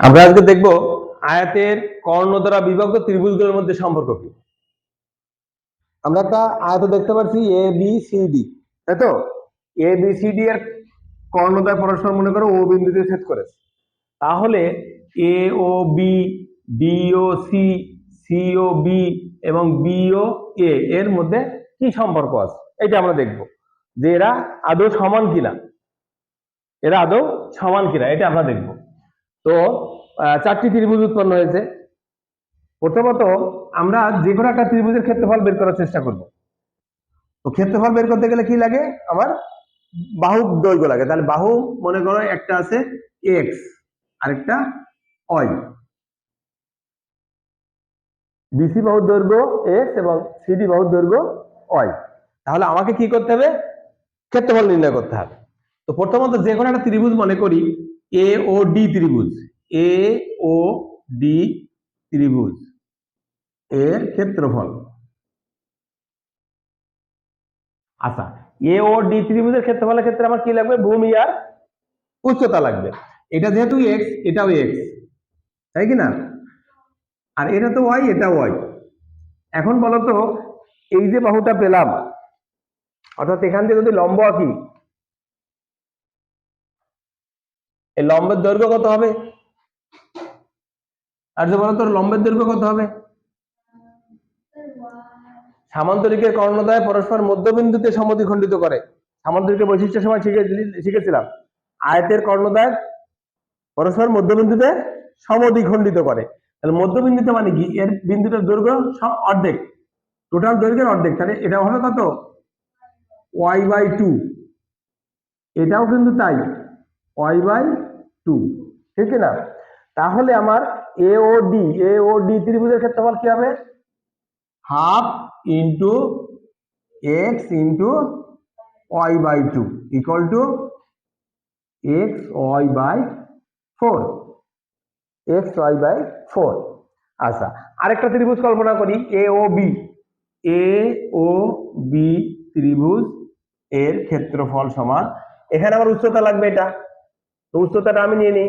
আমরা আজকে দেখব আয়াতের কর্ণ দ্বারা বিভক্ত ত্রিভুজগুলোর মধ্যে সম্পর্ক কি। আমরা একটা আয়ত দেখতে পাচ্ছি এ বি সি ডি তাই তো? এ বি সি ডি এর কর্ণ দ্বারা পরস্পর মনে করো ও বিন্দুতে ছেদ করেছে। তাহলে A O B D O C C O B এবং বি ও এ এর মধ্যে কি সম্পর্ক আছে? এটা আমরা দেখব যে এরা আদৌ সমান কিনা। এরা আদৌ সমান কিনা এটা আমরা দেখব। তো চারটি ত্রিভুজ উৎপন্ন হয়েছে। প্রথমত, আমরা যে কোনো একটা ত্রিভুজের ক্ষেত্রফল বের করার চেষ্টা করব। তো ক্ষেত্রফল বের করতে গেলে কি লাগে? আমার বাহু দৈর্ঘ্য লাগে। তাহলে বাহু, মনে করো একটা আছে এক্স আরেকটা ওয়াই বিসি বাহুর দৈর্ঘ্য এক্স এবং সিডি বাহুর দৈর্ঘ্য ওয়াই তাহলে আমাকে কি করতে হবে? ক্ষেত্রফল নির্ণয় করতে হবে। তো প্রথমত যে কোনো একটা ত্রিভুজ মনে করি এ ও ডি ত্রিভুজ। এ ও ডি ত্রিভুজ। এর ক্ষেত্রফল। আচ্ছা এ ও ডি ত্রিভুজের ক্ষেত্রফলের ক্ষেত্রে আমার কি লাগবে? ভূমি আর উচ্চতা লাগবে। এটা যেহেতু এক্স এটাও এক্স তাই কি না? আর এটা তো ওয়াই এটা ওয়াই এখন বলো তো, এই যে বাহুটা পেলাম, অর্থাৎ এখান থেকে যদি লম্ব আঁকি এই লম্বের দৈর্ঘ্য কত হবে? আর যে বলো তোর লম্বের দৈর্ঘ্য কত হবে? সামান্তরিকের কর্ণদ্বয় পরস্পর মধ্যবিন্দুতে সমদ্বিখণ্ডিত করে। সামান্তরিকের বৈশিষ্ট্যের সময় শিখে শিখেছিলাম। আয়তের কর্ণদ্বয় পরস্পর মধ্যবিন্দুতে সমদ্বিখণ্ডিত করে। তাহলে মধ্যবিন্দুতে মানে কি? এর বিন্দুটার দৈর্ঘ্য অর্ধেক। টোটাল দৈর্ঘ্যের অর্ধেক। তাহলে এটা হবে কত? ওয়াই বাই টু এটাও কিন্তু তাই। ওয়াই বাই টু ঠিক না তাহলে আমার এ ও ডি এ ও ডি ত্রিভুজের ক্ষেত্রফল কি হবে? Half into X into Y by two equal to X Y by four X Y by four আচ্ছা আরেকটা ত্রিভুজ কল্পনা করি এ O B A O B ত্রিভুজ এর ক্ষেত্রফল সমান। এখানে আমার উচ্চতা লাগবে এটা। তো উচ্চতাটা আমি নিয়ে নিই।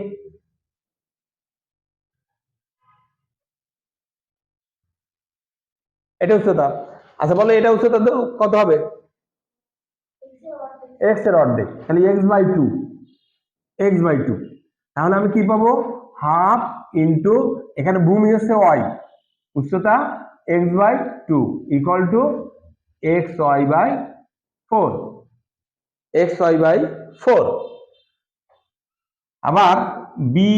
এটা উচ্চতা। আচ্ছা বলো এটা উচ্চতা তো কত হবে? এক্সের অর্ধেক। তাহলে X by two X by two তাহলে আমি কি পাবো? হাফ ইন্টু এখানে ভূমি হচ্ছে ওয়াই উচ্চতা X by two equal to X Y by four X Y by four আবার বি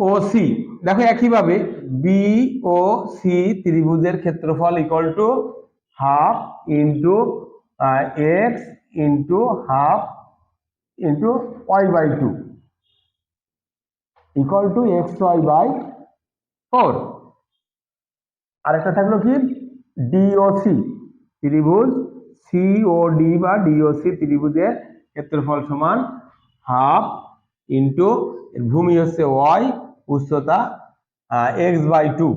ও সি দেখো একইভাবে বি ও সি ত্রিভুজের ক্ষেত্রফল equal to half into X into half into Y by two equal to X Y by four আরেকটা থাকল কি? DOC ত্রিভুজ COD বা ডিওসি ত্রিভুজের ক্ষেত্রফল সমান হাফ ইন্টু ভূমি হচ্ছে ওয়াই উচ্চতা X by two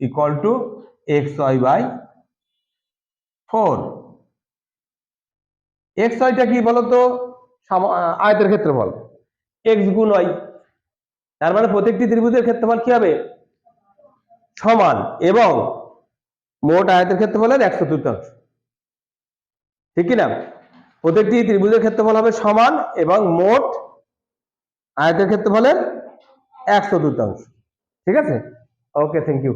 equal to X Y by four X ওয়াইটা কি বলতো? আয়তের ক্ষেত্রফল। এক্স গুণ ওয়াই তার মানে প্রত্যেকটি ত্রিভুজের ক্ষেত্রফল কি হবে? সমান। এবং মোট আয়তের ক্ষেত্রফলের এক চতুর্থাংশ ঠিক কি না প্রত্যেকটি ত্রিভুজের ক্ষেত্রফল হবে সমান এবং মোট আয়তের ক্ষেত্রফলের এক চতুর্থাংশ ঠিক আছে? Okay thank you